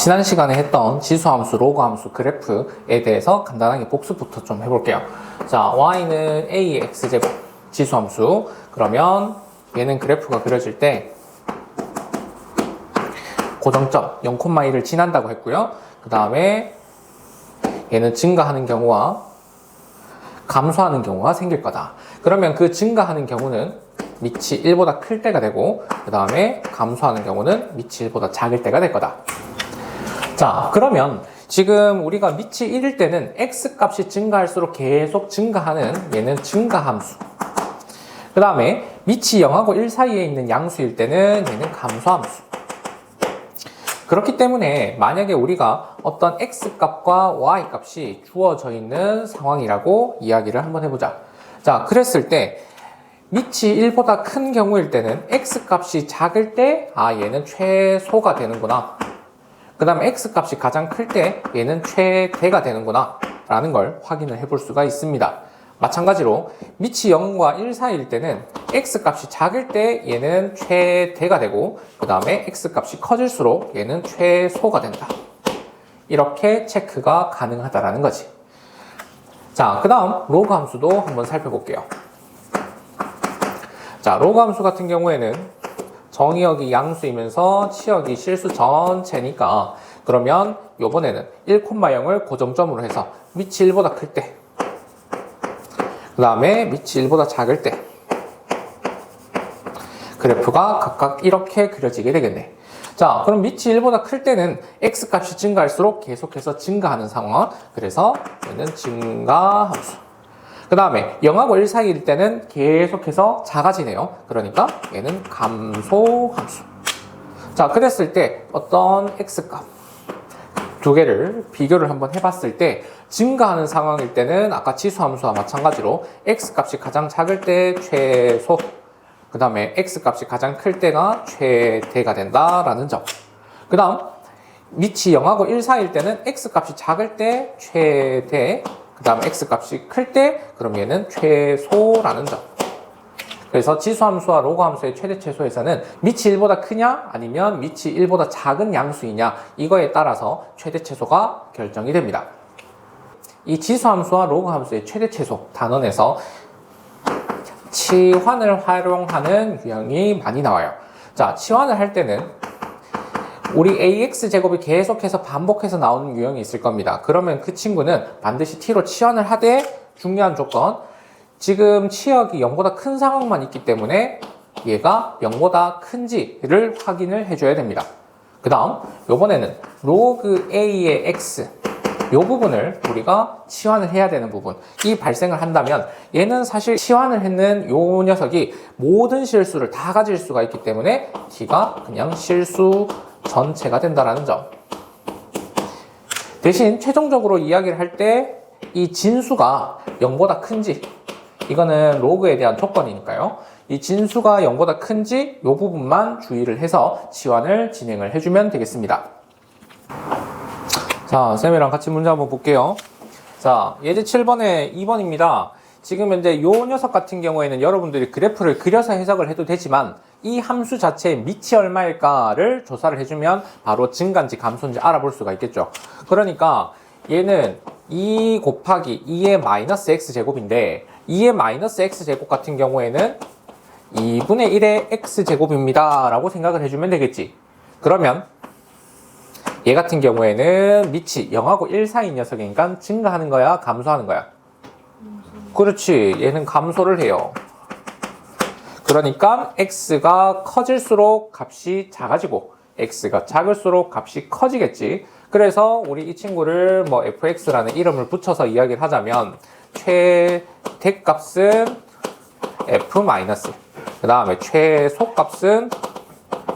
자, 지난 시간에 했던 지수함수, 로그함수, 그래프에 대해서 간단하게 복습부터 좀 해볼게요. 자, y는 a의 x제곱, 지수함수. 그러면 얘는 그래프가 그려질 때 고정점 0,1을 지난다고 했고요. 그 다음에 얘는 증가하는 경우와 감소하는 경우가 생길 거다. 그러면 그 증가하는 경우는 밑이 1보다 클 때가 되고 그 다음에 감소하는 경우는 밑이 1보다 작을 때가 될 거다. 자, 그러면 지금 우리가 밑이 1일 때는 x 값이 증가할수록 계속 증가하는 얘는 증가함수. 그 다음에 밑이 0하고 1 사이에 있는 양수일 때는 얘는 감소함수. 그렇기 때문에 만약에 우리가 어떤 x 값과 y 값이 주어져 있는 상황이라고 이야기를 한번 해보자. 자, 그랬을 때 밑이 1보다 큰 경우일 때는 x 값이 작을 때, 아, 얘는 최소가 되는구나. 그 다음에 x 값이 가장 클 때 얘는 최대가 되는구나 라는 걸 확인을 해볼 수가 있습니다. 마찬가지로 밑이 0과 1 사이일 때는 x 값이 작을 때 얘는 최대가 되고 그 다음에 x 값이 커질수록 얘는 최소가 된다. 이렇게 체크가 가능하다라는 거지. 자, 그 다음 로그 함수도 한번 살펴볼게요. 자, 로그 함수 같은 경우에는 정의역이 양수이면서 치역이 실수 전체니까 그러면 요번에는 1,0을 고정점으로 해서 밑이 1보다 클 때, 그 다음에 밑이 1보다 작을 때 그래프가 각각 이렇게 그려지게 되겠네. 자, 그럼 밑이 1보다 클 때는 x 값이 증가할수록 계속해서 증가하는 상황. 그래서 얘는 증가함수. 그 다음에 0하고 1 사이일 때는 계속해서 작아지네요. 그러니까 얘는 감소 함수. 자, 그랬을 때 어떤 x값 두 개를 비교를 한번 해봤을 때 증가하는 상황일 때는 아까 지수함수와 마찬가지로 x값이 가장 작을 때 최소 그 다음에 x값이 가장 클 때가 최대가 된다라는 점. 그 다음 밑이 0하고 1 사이일 때는 x값이 작을 때 최대 그 다음 x값이 클 때 그럼 얘는 최소라는 점. 그래서 지수함수와 로그함수의 최대 최소에서는 밑이 1보다 크냐 아니면 밑이 1보다 작은 양수이냐 이거에 따라서 최대 최소가 결정이 됩니다. 이 지수함수와 로그함수의 최대 최소 단원에서 치환을 활용하는 유형이 많이 나와요. 자, 치환을 할 때는 우리 ax 제곱이 계속해서 반복해서 나오는 유형이 있을 겁니다. 그러면 그 친구는 반드시 t로 치환을 하되 중요한 조건 지금 치역이 0보다 큰 상황만 있기 때문에 얘가 0보다 큰지를 확인을 해줘야 됩니다. 그 다음 요번에는 로그 a의 x 요 부분을 우리가 치환을 해야 되는 부분 이 발생을 한다면 얘는 사실 치환을 했는 요 녀석이 모든 실수를 다 가질 수가 있기 때문에 t가 그냥 실수 전체가 된다라는 점 대신 최종적으로 이야기를 할 때 이 진수가 0보다 큰지 이거는 로그에 대한 조건이니까요. 이 진수가 0보다 큰지 이 부분만 주의를 해서 치환을 진행을 해주면 되겠습니다. 자, 쌤이랑 같이 문제 한번 볼게요. 자, 예제 7번에 2번입니다. 지금 현재 이 녀석 같은 경우에는 여러분들이 그래프를 그려서 해석을 해도 되지만 이 함수 자체의 밑이 얼마일까를 조사를 해주면 바로 증가인지 감소인지 알아볼 수가 있겠죠. 그러니까 얘는 2 곱하기 2의 마이너스 x 제곱인데 2의 마이너스 x 제곱 같은 경우에는 2분의 1의 x 제곱입니다. 라고 생각을 해주면 되겠지. 그러면 얘 같은 경우에는 밑이 0하고 1 사이 녀석이니까 증가하는 거야? 감소하는 거야? 그렇지. 얘는 감소를 해요. 그러니까 x가 커질수록 값이 작아지고 x가 작을수록 값이 커지겠지. 그래서 우리 이 친구를 뭐 fx라는 이름을 붙여서 이야기를 하자면 최대값은 f 그 다음에 최소값은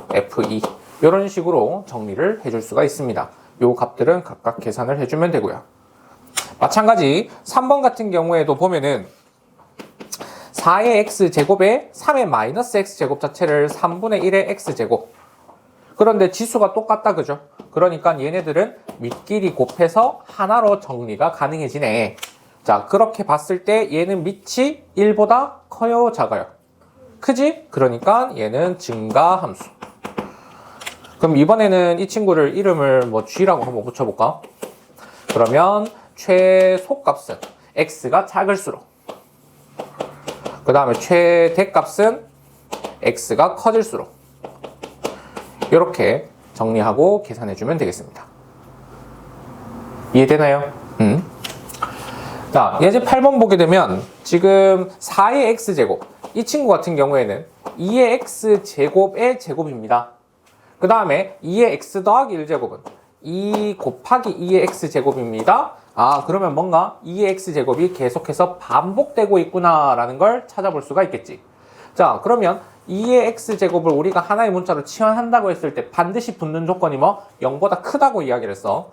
f2 이런 식으로 정리를 해줄 수가 있습니다. 요 값들은 각각 계산을 해주면 되고요. 마찬가지 3번 같은 경우에도 보면은 4의 x 제곱에 3의 마이너스 x 제곱 자체를 3분의 1의 x 제곱 그런데 지수가 똑같다 그죠? 그러니까 얘네들은 밑끼리 곱해서 하나로 정리가 가능해지네. 자, 그렇게 봤을 때 얘는 밑이 1보다 커요, 작아요? 크지? 그러니까 얘는 증가 함수. 그럼 이번에는 이 친구를 이름을 뭐 g라고 한번 붙여볼까? 그러면 최소값은 x가 작을수록 그 다음에 최대값은 x가 커질수록 이렇게 정리하고 계산해주면 되겠습니다. 이해되나요? 음. 자, 예제 8번 보게 되면 지금 4의 x제곱 이 친구 같은 경우에는 2의 x제곱의 제곱입니다. 그 다음에 2의 x 더하기 1제곱은 2 곱하기 2의 x제곱입니다. 아, 그러면 뭔가 2의 x제곱이 계속해서 반복되고 있구나라는 걸 찾아볼 수가 있겠지. 자, 그러면 2의 x제곱을 우리가 하나의 문자로 치환한다고 했을 때 반드시 붙는 조건이 뭐? 0보다 크다고 이야기를 했어.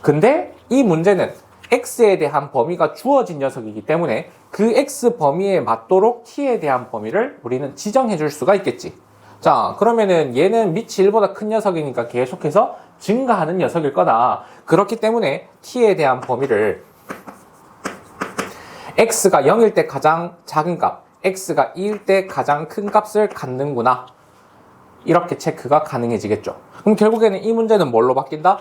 근데 이 문제는 x에 대한 범위가 주어진 녀석이기 때문에 그 x 범위에 맞도록 t에 대한 범위를 우리는 지정해 줄 수가 있겠지. 자, 그러면은 얘는 밑이 1보다 큰 녀석이니까 계속해서 증가하는 녀석일 거다. 그렇기 때문에 t에 대한 범위를 x가 0일 때 가장 작은 값, x가 2일 때 가장 큰 값을 갖는구나. 이렇게 체크가 가능해지겠죠. 그럼 결국에는 이 문제는 뭘로 바뀐다?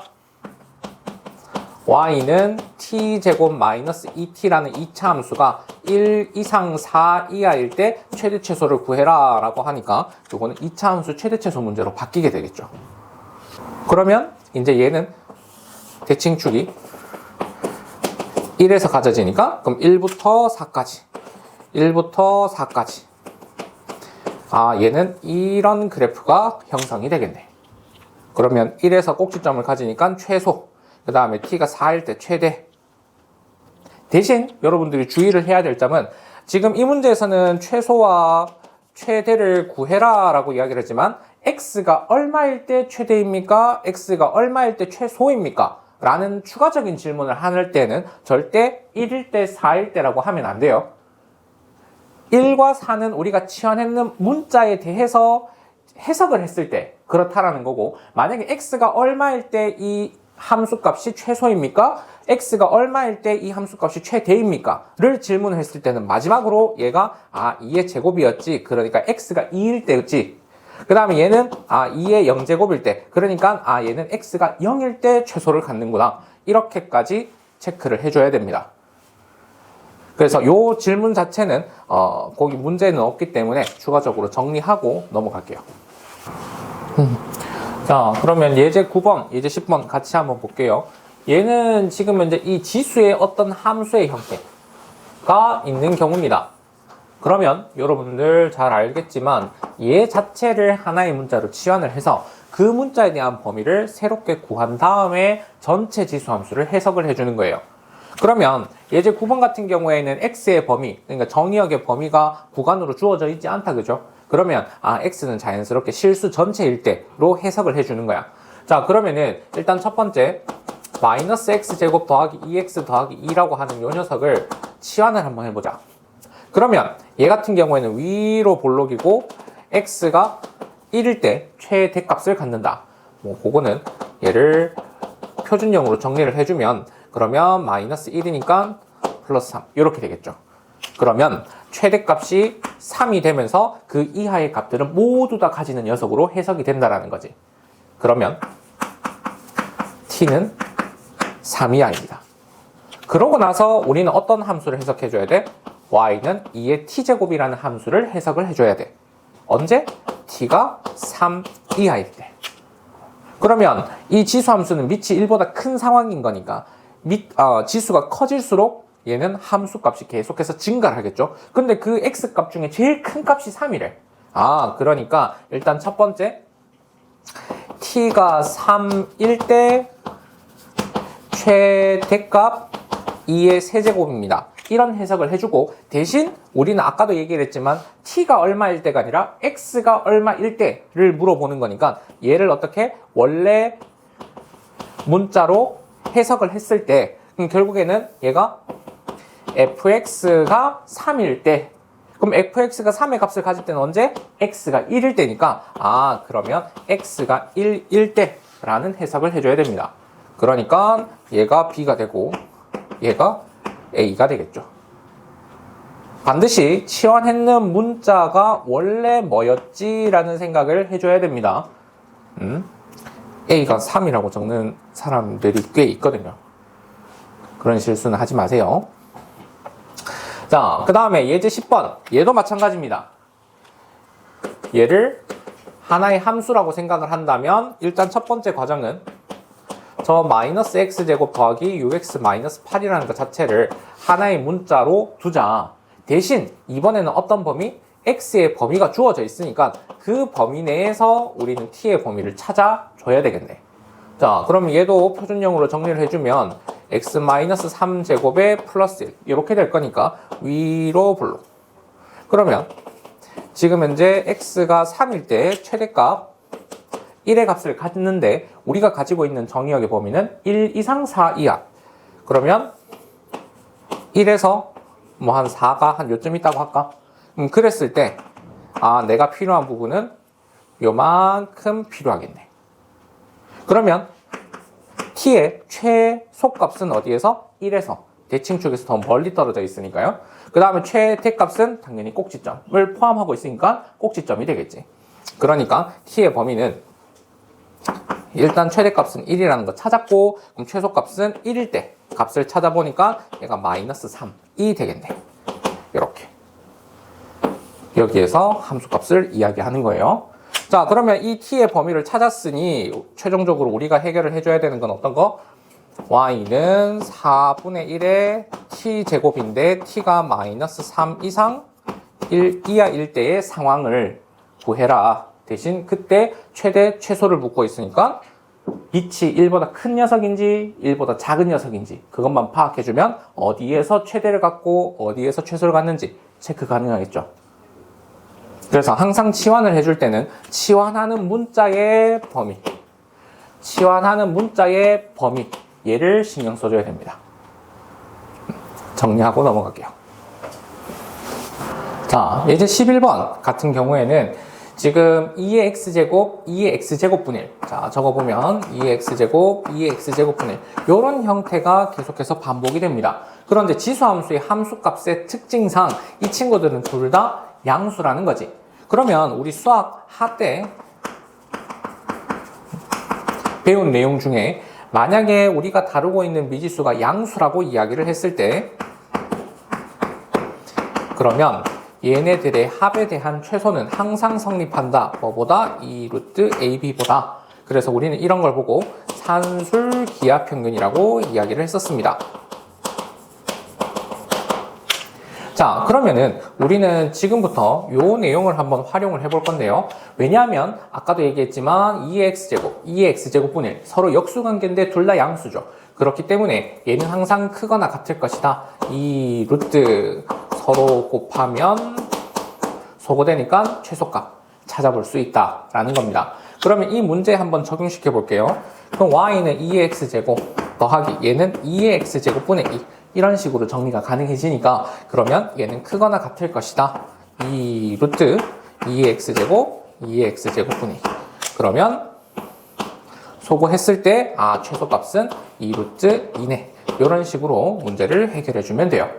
y는 t제곱 마이너스 2t라는 2차 함수가 1 이상 4 이하일 때 최대 최소를 구해라 라고 하니까 이거는 2차 함수 최대 최소 문제로 바뀌게 되겠죠. 그러면 이제 얘는 대칭축이 1에서 가져지니까 그럼 1부터 4까지 1부터 4까지 아 얘는 이런 그래프가 형성이 되겠네. 그러면 1에서 꼭지점을 가지니까 최소 그 다음에 t가 4일 때 최대. 대신 여러분들이 주의를 해야 될 점은 지금 이 문제에서는 최소와 최대를 구해라 라고 이야기를 했지만 x가 얼마일 때 최대입니까? x가 얼마일 때 최소입니까? 라는 추가적인 질문을 할 때는 절대 1일 때 4일 때라고 하면 안 돼요. 1과 4는 우리가 치환했는 문자에 대해서 해석을 했을 때 그렇다라는 거고 만약에 x가 얼마일 때 이 함수값이 최소입니까? x가 얼마일 때 이 함수값이 최대입니까? 를 질문을 했을 때는 마지막으로 얘가 아 2의 제곱이었지 그러니까 x가 2일 때였지 그 다음에 얘는 아 2의 0제곱일 때 그러니까 아 얘는 x가 0일 때 최소를 갖는구나 이렇게까지 체크를 해줘야 됩니다 그래서 요 질문 자체는 어 거기 문제는 없기 때문에 추가적으로 정리하고 넘어갈게요 자, 그러면 예제 9번, 예제 10번 같이 한번 볼게요. 얘는 지금 현재 이 지수의 어떤 함수의 형태가 있는 경우입니다. 그러면 여러분들 잘 알겠지만 얘 자체를 하나의 문자로 치환을 해서 그 문자에 대한 범위를 새롭게 구한 다음에 전체 지수 함수를 해석을 해주는 거예요. 그러면 예제 9번 같은 경우에는 x의 범위, 그러니까 정의역의 범위가 구간으로 주어져 있지 않다, 그죠? 그러면 아 x는 자연스럽게 실수 전체일 때로 해석을 해주는 거야. 자 그러면은 일단 첫 번째 마이너스 x제곱 더하기 2x 더하기 2라고 하는 요 녀석을 치환을 한번 해보자. 그러면 얘 같은 경우에는 위로 볼록이고 x가 1일 때 최대값을 갖는다. 뭐 그거는 얘를 표준형으로 정리를 해주면 그러면 마이너스 1이니까 플러스 3 이렇게 되겠죠. 그러면 최대값이 3이 되면서 그 이하의 값들은 모두 다 가지는 녀석으로 해석이 된다라는 거지. 그러면 t는 3 이하입니다. 그러고 나서 우리는 어떤 함수를 해석해 줘야 돼? Y는 2의 t제곱이라는 함수를 해석을 해줘야 돼. 언제? t가 3 이하일 때. 그러면 이 지수 함수는 밑이 1보다 큰 상황인 거니까 밑, 어, 지수가 커질수록 얘는 함수 값이 계속해서 증가를 하겠죠. 근데 그 x 값 중에 제일 큰 값이 3이래. 아, 그러니까 일단 첫 번째 t가 3일 때 최대값 2의 세제곱입니다. 이런 해석을 해주고 대신 우리는 아까도 얘기를 했지만 t가 얼마일 때가 아니라 x가 얼마일 때를 물어보는 거니까 얘를 어떻게 원래 문자로 해석을 했을 때 결국에는 얘가 fx가 3일 때 그럼 fx가 3의 값을 가질 때는 언제? x가 1일 때니까 아 그러면 x가 1일 때라는 해석을 해줘야 됩니다. 그러니까 얘가 b가 되고 얘가 a가 되겠죠. 반드시 치환했는 문자가 원래 뭐였지라는 생각을 해줘야 됩니다. 음? A가 3이라고 적는 사람들이 꽤 있거든요. 그런 실수는 하지 마세요. 자, 그 다음에 예제 10번. 얘도 마찬가지입니다. 얘를 하나의 함수라고 생각을 한다면 일단 첫 번째 과정은 저 마이너스 x제곱 더하기 6x 마이너스 8이라는 것 자체를 하나의 문자로 두자. 대신 이번에는 어떤 범위? x의 범위가 주어져 있으니까 그 범위 내에서 우리는 t의 범위를 찾아줘야 되겠네. 자, 그럼 얘도 표준형으로 정리를 해주면 x 마이너스 3제곱에 플러스 1 이렇게 될 거니까 위로 블록. 그러면 지금 현재 x가 3일 때 최대값 1의 값을 갖는데 우리가 가지고 있는 정의역의 범위는 1 이상 4 이하. 그러면 1에서 뭐 한 4가 한 요쯤 있다고 할까? 음, 그랬을 때, 아, 내가 필요한 부분은 요만큼 필요하겠네. 그러면 t의 최소값은 어디에서? 1에서 대칭축에서 더 멀리 떨어져 있으니까요. 그 다음에 최대값은 당연히 꼭지점을 포함하고 있으니까 꼭지점이 되겠지. 그러니까 t의 범위는 일단 최대값은 1이라는 거 찾았고 그럼 최소값은 1일 때 값을 찾아보니까 얘가 마이너스 3이 되겠네. 이렇게 여기에서 함수값을 이야기하는 거예요. 자 그러면 이 t의 범위를 찾았으니 최종적으로 우리가 해결을 해줘야 되는 건 어떤 거? y는 4분의 1의 t제곱인데 t가 마이너스 3 이상 1 이하일 때의 상황을 구해라. 대신 그때 최대 최소를 묻고 있으니까 빛이 1보다 큰 녀석인지 1보다 작은 녀석인지 그것만 파악해주면 어디에서 최대를 갖고 어디에서 최소를 갖는지 체크 가능하겠죠. 그래서 항상 치환을 해줄 때는 치환하는 문자의 범위, 치환하는 문자의 범위 얘를 신경 써줘야 됩니다. 정리하고 넘어갈게요. 자, 예제 11번 같은 경우에는 지금 2의 x제곱, 2의 x제곱분일. 자, 적어보면 2의 x제곱, 2의 x제곱분일. 이런 형태가 계속해서 반복이 됩니다. 그런데 지수함수의 함수값의 특징상 이 친구들은 둘 다 양수라는 거지. 그러면 우리 수학 하때 배운 내용 중에 만약에 우리가 다루고 있는 미지수가 양수라고 이야기를 했을 때 그러면 얘네들의 합에 대한 최소는 항상 성립한다. 뭐보다? 2 루트 AB보다. 그래서 우리는 이런 걸 보고 산술 기하 평균이라고 이야기를 했었습니다. 자, 그러면은 우리는 지금부터 요 내용을 한번 활용을 해볼 건데요. 왜냐하면 아까도 얘기했지만 2x제곱, 2x제곱분일 서로 역수관계인데 둘 다 양수죠. 그렇기 때문에 얘는 항상 크거나 같을 것이다. 이 루트 서로 곱하면 소거되니까 최소값 찾아볼 수 있다라는 겁니다. 그러면 이 문제 한번 적용시켜 볼게요. 그럼 y는 2x제곱 더하기 얘는 2x제곱분의 2 이런 식으로 정리가 가능해지니까 그러면 얘는 크거나 같을 것이다. 이 루트 2x제곱 2x제곱분의 2 그러면 소거했을 때, 아, 최소값은 2루트 2네. 이런 식으로 문제를 해결해 주면 돼요.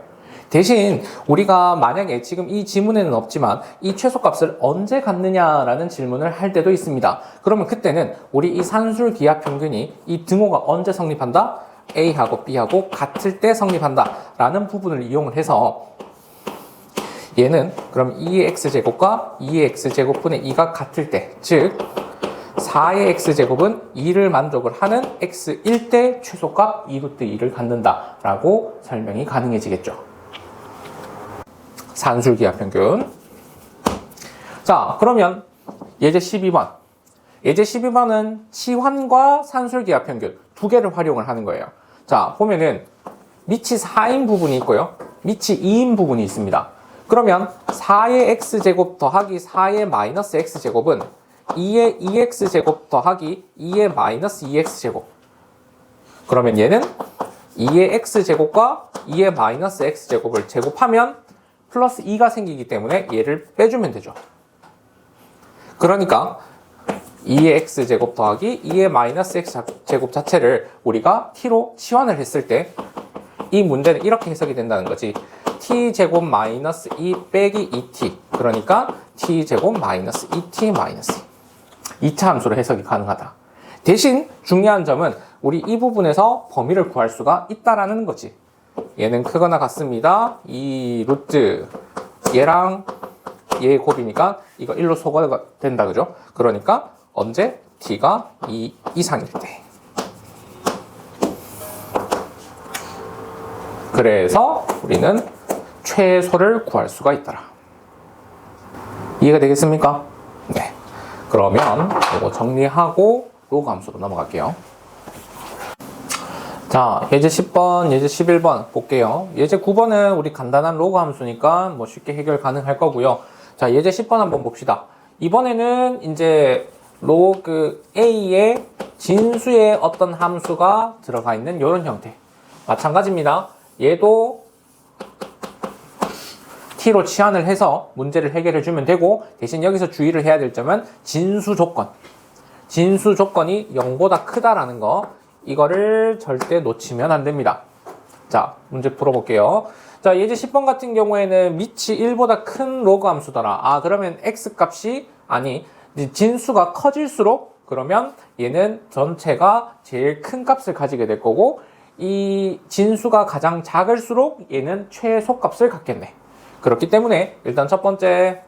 대신 우리가 만약에 지금 이 지문에는 없지만 이 최소값을 언제 갖느냐라는 질문을 할 때도 있습니다. 그러면 그때는 우리 이 산술 기하 평균이 이 등호가 언제 성립한다? A하고 B하고 같을 때 성립한다. 라는 부분을 이용을 해서 얘는 그럼 2의 x제곱과 2의 x제곱분의 2가 같을 때, 즉 4의 x제곱은 2를 만족을 하는 x1 대 최소값 2루트 2를 갖는다 라고 설명이 가능해지겠죠. 산술기하평균 자 그러면 예제 12번 예제 12번은 치환과 산술기하평균 두 개를 활용을 하는 거예요. 자 보면은 밑이 4인 부분이 있고요. 밑이 2인 부분이 있습니다. 그러면 4의 x제곱 더하기 4의 마이너스 x제곱은 2의 2x제곱 더하기 2의 마이너스 2x제곱. 그러면 얘는 2의 x제곱과 2의 마이너스 x제곱을 제곱하면 플러스 2가 생기기 때문에 얘를 빼주면 되죠. 그러니까 2의 x제곱 더하기 2의 마이너스 x제곱 자체를 우리가 t로 치환을 했을 때 이 문제는 이렇게 해석이 된다는 거지. t제곱 마이너스 2 빼기 2t. 그러니까 t제곱 마이너스 2t 마이너스 2. 2차 함수로 해석이 가능하다. 대신 중요한 점은 우리 이 부분에서 범위를 구할 수가 있다라는 거지. 얘는 크거나 같습니다. 이 루트 얘랑 얘의 곱이니까 이거 1로 소거가 된다 그죠? 그러니까 언제 t가 2 이상일 때. 그래서 우리는 최소를 구할 수가 있더라. 이해가 되겠습니까? 네. 그러면 이거 정리하고 로그 함수로 넘어갈게요. 자, 예제 10번, 예제 11번 볼게요. 예제 9번은 우리 간단한 로그 함수니까 뭐 쉽게 해결 가능할 거고요. 자, 예제 10번 한번 봅시다. 이번에는 이제 로그 A의 진수의 어떤 함수가 들어가 있는 이런 형태. 마찬가지입니다. 얘도 t로 치환을 해서 문제를 해결해 주면 되고 대신 여기서 주의를 해야 될 점은 진수 조건. 진수 조건이 0보다 크다라는 거 이거를 절대 놓치면 안 됩니다. 자, 문제 풀어볼게요. 자, 예제 10번 같은 경우에는 밑이 1보다 큰 로그 함수더라. 아, 그러면 x 값이 아니 진수가 커질수록 그러면 얘는 전체가 제일 큰 값을 가지게 될 거고 이 진수가 가장 작을수록 얘는 최소 값을 갖겠네. 그렇기 때문에 일단 첫 번째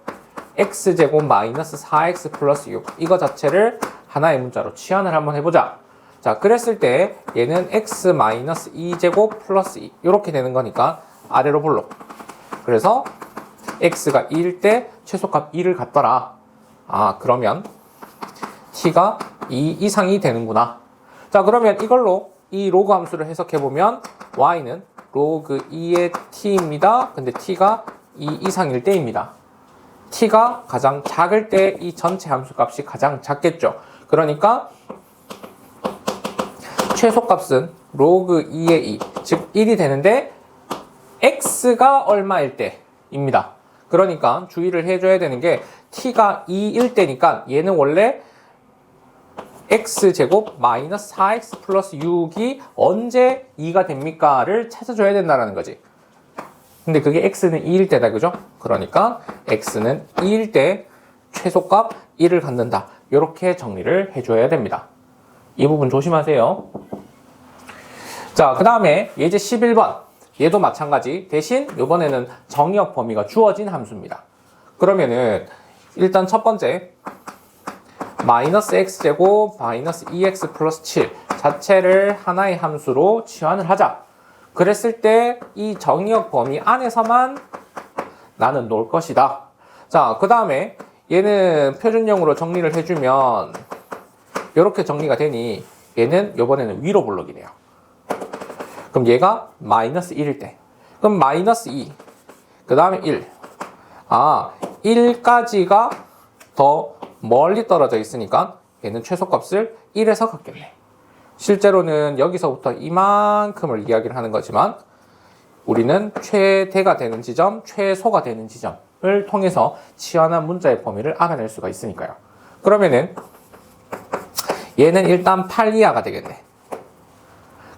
x제곱 마이너스 4x 플러스 6 이거 자체를 하나의 문자로 치환을 한번 해보자. 자, 그랬을 때 얘는 x 마이너스 2제곱 플러스 2 이렇게 되는 거니까 아래로 볼록. 그래서 x가 2일 때 최소값 2를 갖더라. 아, 그러면 t가 2 이상이 되는구나. 자, 그러면 이걸로 이 로그 함수를 해석해 보면 y는 로그 2의 t입니다. 근데 t가 2 이상일 때입니다. t가 가장 작을 때 이 전체 함수 값이 가장 작겠죠. 그러니까 최소값은 로그 2의 2, 즉 1이 되는데 x가 얼마일 때입니다. 그러니까 주의를 해줘야 되는 게 t가 2일 때니까 얘는 원래 x제곱 마이너스 4x 플러스 6이 언제 2가 됩니까?를 찾아줘야 된다는 거지. 근데 그게 x는 2일 때다, 그죠? 그러니까 x는 2일 때 최소값 1을 갖는다. 이렇게 정리를 해줘야 됩니다. 이 부분 조심하세요. 자, 그 다음에 예제 11번. 얘도 마찬가지. 대신 이번에는 정의역 범위가 주어진 함수입니다. 그러면은 일단 첫 번째 마이너스 x제곱 마이너스 2x 플러스 7 자체를 하나의 함수로 치환을 하자. 그랬을 때 이 정의역 범위 안에서만 나는 놀 것이다. 자, 그 다음에 얘는 표준형으로 정리를 해주면 이렇게 정리가 되니 얘는 이번에는 위로 볼록이네요. 그럼 얘가 마이너스 1일 때. 그럼 마이너스 2. 그 다음에 1. 아, 1까지가 더 멀리 떨어져 있으니까 얘는 최소값을 1에서 갖겠네. 실제로는 여기서부터 이만큼을 이야기를 하는 거지만 우리는 최대가 되는 지점, 최소가 되는 지점을 통해서 치환한 문자의 범위를 알아낼 수가 있으니까요. 그러면은 얘는 일단 8 이하가 되겠네.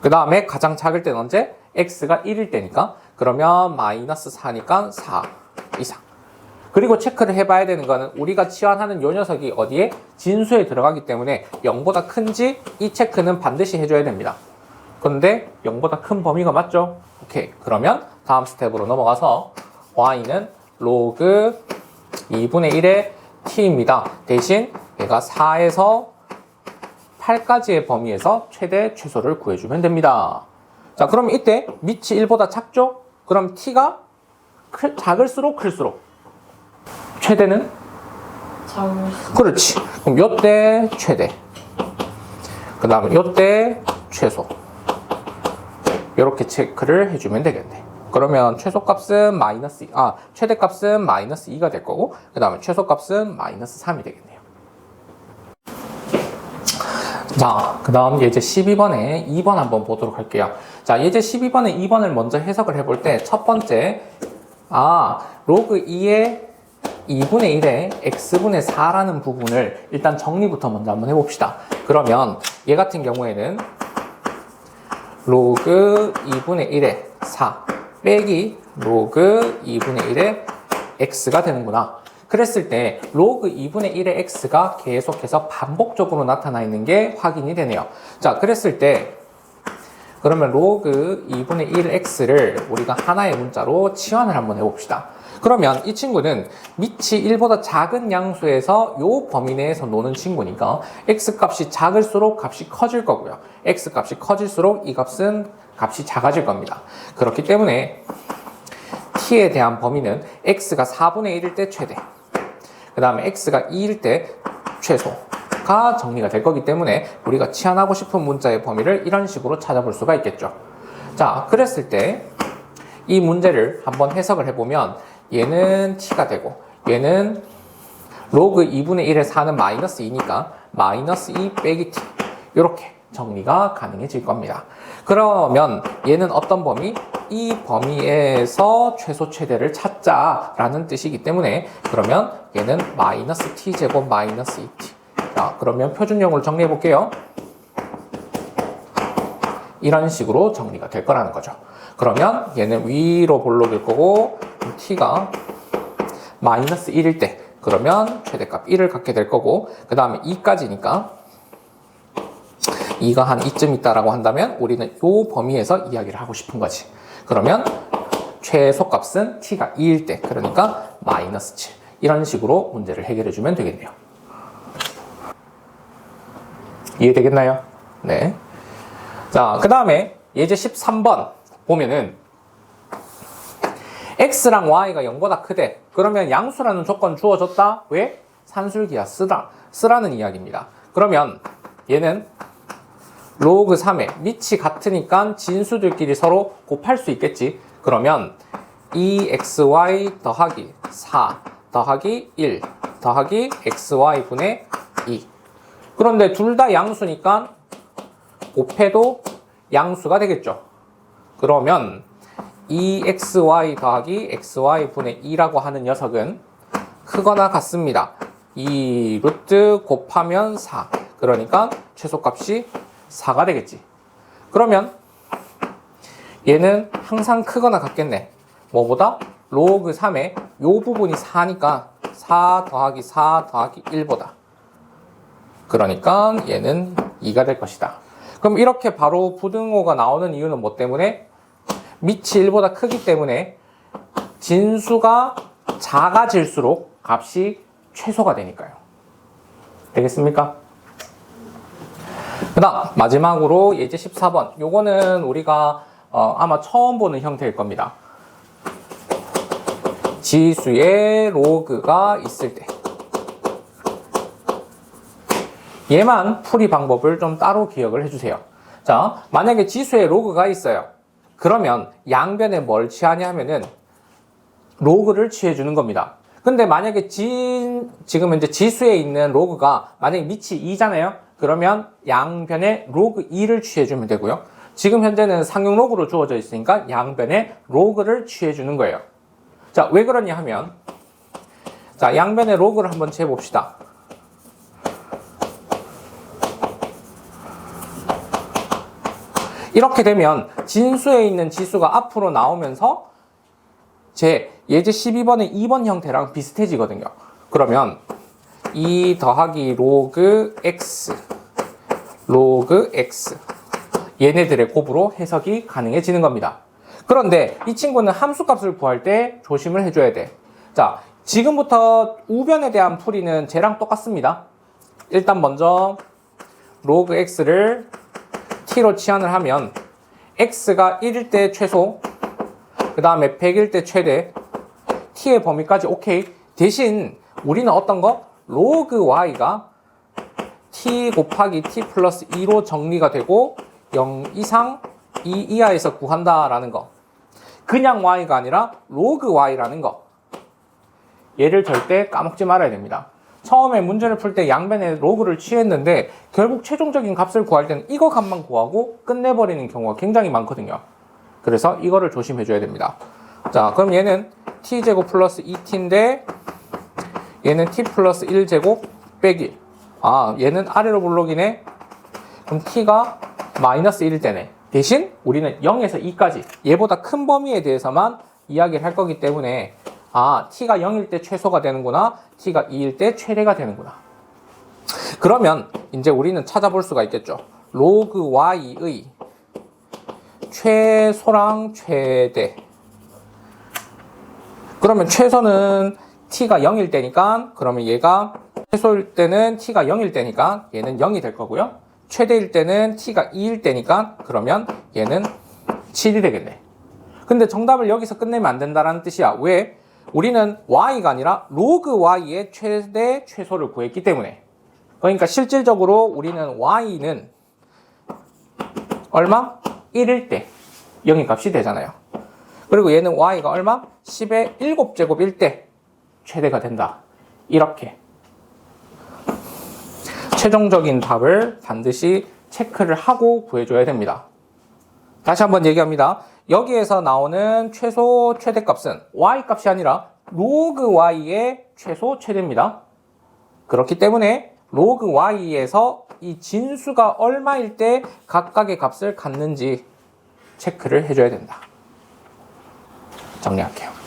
그 다음에 가장 작을 때는 언제? x가 1일 때니까 그러면 마이너스 4니까 4 이상. 그리고 체크를 해봐야 되는 거는 우리가 치환하는 요 녀석이 어디에? 진수에 들어가기 때문에 0보다 큰지 이 체크는 반드시 해줘야 됩니다. 근데 0보다 큰 범위가 맞죠? 오케이. 그러면 다음 스텝으로 넘어가서 y는 로그 2분의 1의 t입니다. 대신 얘가 4에서 8까지의 범위에서 최대 최소를 구해주면 됩니다. 자, 그럼 이때 밑이 1보다 작죠? 그럼 t가 클, 작을수록 클수록 최대는? 작을수 그렇지. 그럼 요때 최대. 그 다음에 요때 최소. 이렇게 체크를 해주면 되겠네. 그러면 최소값은 마이너스, 아, 최대값은 마이너스 2가 될 거고, 그 다음에 최소값은 마이너스 3이 되겠네요. 자, 그 다음 예제 12번에 2번 한번 보도록 할게요. 자, 예제 12번에 2번을 먼저 해석을 해볼 때, 첫 번째, 아, 로그 2의 2분의 1에 x분의 4라는 부분을 일단 정리부터 먼저 한번 해봅시다. 그러면 얘 같은 경우에는 로그 2분의 1에 4 빼기 로그 2분의 1의 x가 되는구나. 그랬을 때 로그 2분의 1의 x가 계속해서 반복적으로 나타나 있는 게 확인이 되네요. 자, 그랬을 때 그러면 로그 2분의 1x를 우리가 하나의 문자로 치환을 한번 해봅시다. 그러면 이 친구는 밑이 1보다 작은 양수에서 요 범위 내에서 노는 친구니까 x 값이 작을수록 값이 커질 거고요. x 값이 커질수록 이 값은 값이 작아질 겁니다. 그렇기 때문에 t에 대한 범위는 x가 4분의 1일 때 최대, 그 다음에 x가 2일 때 최소가 정리가 될 거기 때문에 우리가 치환하고 싶은 문자의 범위를 이런 식으로 찾아볼 수가 있겠죠. 자, 그랬을 때 이 문제를 한번 해석을 해보면 얘는 t가 되고 얘는 로그 2분의 1의 4는 마이너스 2니까 마이너스 2 빼기 t 이렇게 정리가 가능해질 겁니다. 그러면 얘는 어떤 범위? 이 범위에서 최소 최대를 찾자라는 뜻이기 때문에 그러면 얘는 마이너스 t 제곱 마이너스 2t 자 그러면 표준형으로 정리해 볼게요. 이런 식으로 정리가 될 거라는 거죠. 그러면 얘는 위로 볼록일 거고 t가 마이너스 1일 때 그러면 최대값 1을 갖게 될 거고 그 다음에 2까지니까 2가 한 2쯤 있다라고 한다면 우리는 이 범위에서 이야기를 하고 싶은 거지. 그러면 최소값은 t가 2일 때 그러니까 마이너스 7 이런 식으로 문제를 해결해 주면 되겠네요. 이해되겠나요? 네. 자, 그 다음에 예제 13번 보면은 x랑 y가 0보다 크대. 그러면 양수라는 조건 주어졌다. 왜? 산술기야 쓰라. 쓰라는 이야기입니다. 그러면 얘는 로그 3에 밑이 같으니까 진수들끼리 서로 곱할 수 있겠지. 그러면 2xy 더하기 4 더하기 1 더하기 xy분의 2. 그런데 둘 다 양수니까 곱해도 양수가 되겠죠. 그러면 2xy 더하기 xy분의 2라고 하는 녀석은 크거나 같습니다. 2 루트 곱하면 4. 그러니까 최소값이 4가 되겠지. 그러면 얘는 항상 크거나 같겠네. 뭐보다? 로그 3의 요 부분이 4니까 4 더하기 4 더하기 1보다. 그러니까 얘는 2가 될 것이다. 그럼 이렇게 바로 부등호가 나오는 이유는 뭐 때문에? 밑이 1보다 크기 때문에 진수가 작아질수록 값이 최소가 되니까요. 되겠습니까? 그 다음 마지막으로 예제 14번 요거는 우리가 어, 아마 처음 보는 형태일 겁니다. 지수의 로그가 있을 때 얘만 풀이 방법을 좀 따로 기억을 해주세요. 자, 만약에 지수의 로그가 있어요. 그러면 양변에 뭘 취하냐 하면은 로그를 취해주는 겁니다. 근데 만약에 진, 지금 현재 지수에 있는 로그가 만약에 밑이 2잖아요? 그러면 양변에 로그 2를 취해주면 되고요. 지금 현재는 상용 로그로 주어져 있으니까 양변에 로그를 취해주는 거예요. 자, 왜 그러냐 하면, 자, 양변에 로그를 한번 재봅시다. 이렇게 되면 진수에 있는 지수가 앞으로 나오면서 제 예제 12번의 2번 형태랑 비슷해지거든요. 그러면 2 더하기 로그 x 로그 x 얘네들의 곱으로 해석이 가능해지는 겁니다. 그런데 이 친구는 함수값을 구할 때 조심을 해줘야 돼. 자, 지금부터 우변에 대한 풀이는 쟤랑 똑같습니다. 일단 먼저 로그 x를 t로 치환을 하면 x가 1일 때 최소, 그 다음에 100일 때 최대, t의 범위까지 오케이. 대신 우리는 어떤 거? 로그 y가 t 곱하기 t 플러스 2로 정리가 되고 0 이상 2 이하에서 구한다라는 거. 그냥 y가 아니라 로그 y라는 거. 얘를 절대 까먹지 말아야 됩니다. 처음에 문제를 풀 때 양변에 로그를 취했는데 결국 최종적인 값을 구할 때는 이거 값만 구하고 끝내버리는 경우가 굉장히 많거든요. 그래서 이거를 조심해 줘야 됩니다. 자, 그럼 얘는 t제곱 플러스 2t인데 얘는 t 플러스 1제곱 빼기 아, 얘는 아래로 블록이네. 그럼 t가 마이너스 1일 때네. 대신 우리는 0에서 2까지 얘보다 큰 범위에 대해서만 이야기를 할 거기 때문에 아, t가 0일 때 최소가 되는구나. t가 2일 때 최대가 되는구나. 그러면 이제 우리는 찾아볼 수가 있겠죠. 로그 y의 최소랑 최대. 그러면 최소는 t가 0일 때니까 그러면 얘가 최소일 때는 t가 0일 때니까 얘는 0이 될 거고요. 최대일 때는 t가 2일 때니까 그러면 얘는 7이 되겠네. 근데 정답을 여기서 끝내면 안 된다라는 뜻이야. 왜? 우리는 y가 아니라 로그 y의 최대 최소를 구했기 때문에. 그러니까 실질적으로 우리는 y는 얼마? 1일 때 0의 값이 되잖아요. 그리고 얘는 y가 얼마? 10의 7제곱일 때 최대가 된다. 이렇게. 최종적인 답을 반드시 체크를 하고 구해줘야 됩니다. 다시 한번 얘기합니다. 여기에서 나오는 최소 최대값은 y 값이 아니라 로그 y의 최소 최대입니다. 그렇기 때문에 로그 y에서 이 진수가 얼마일 때 각각의 값을 갖는지 체크를 해줘야 된다. 정리할게요.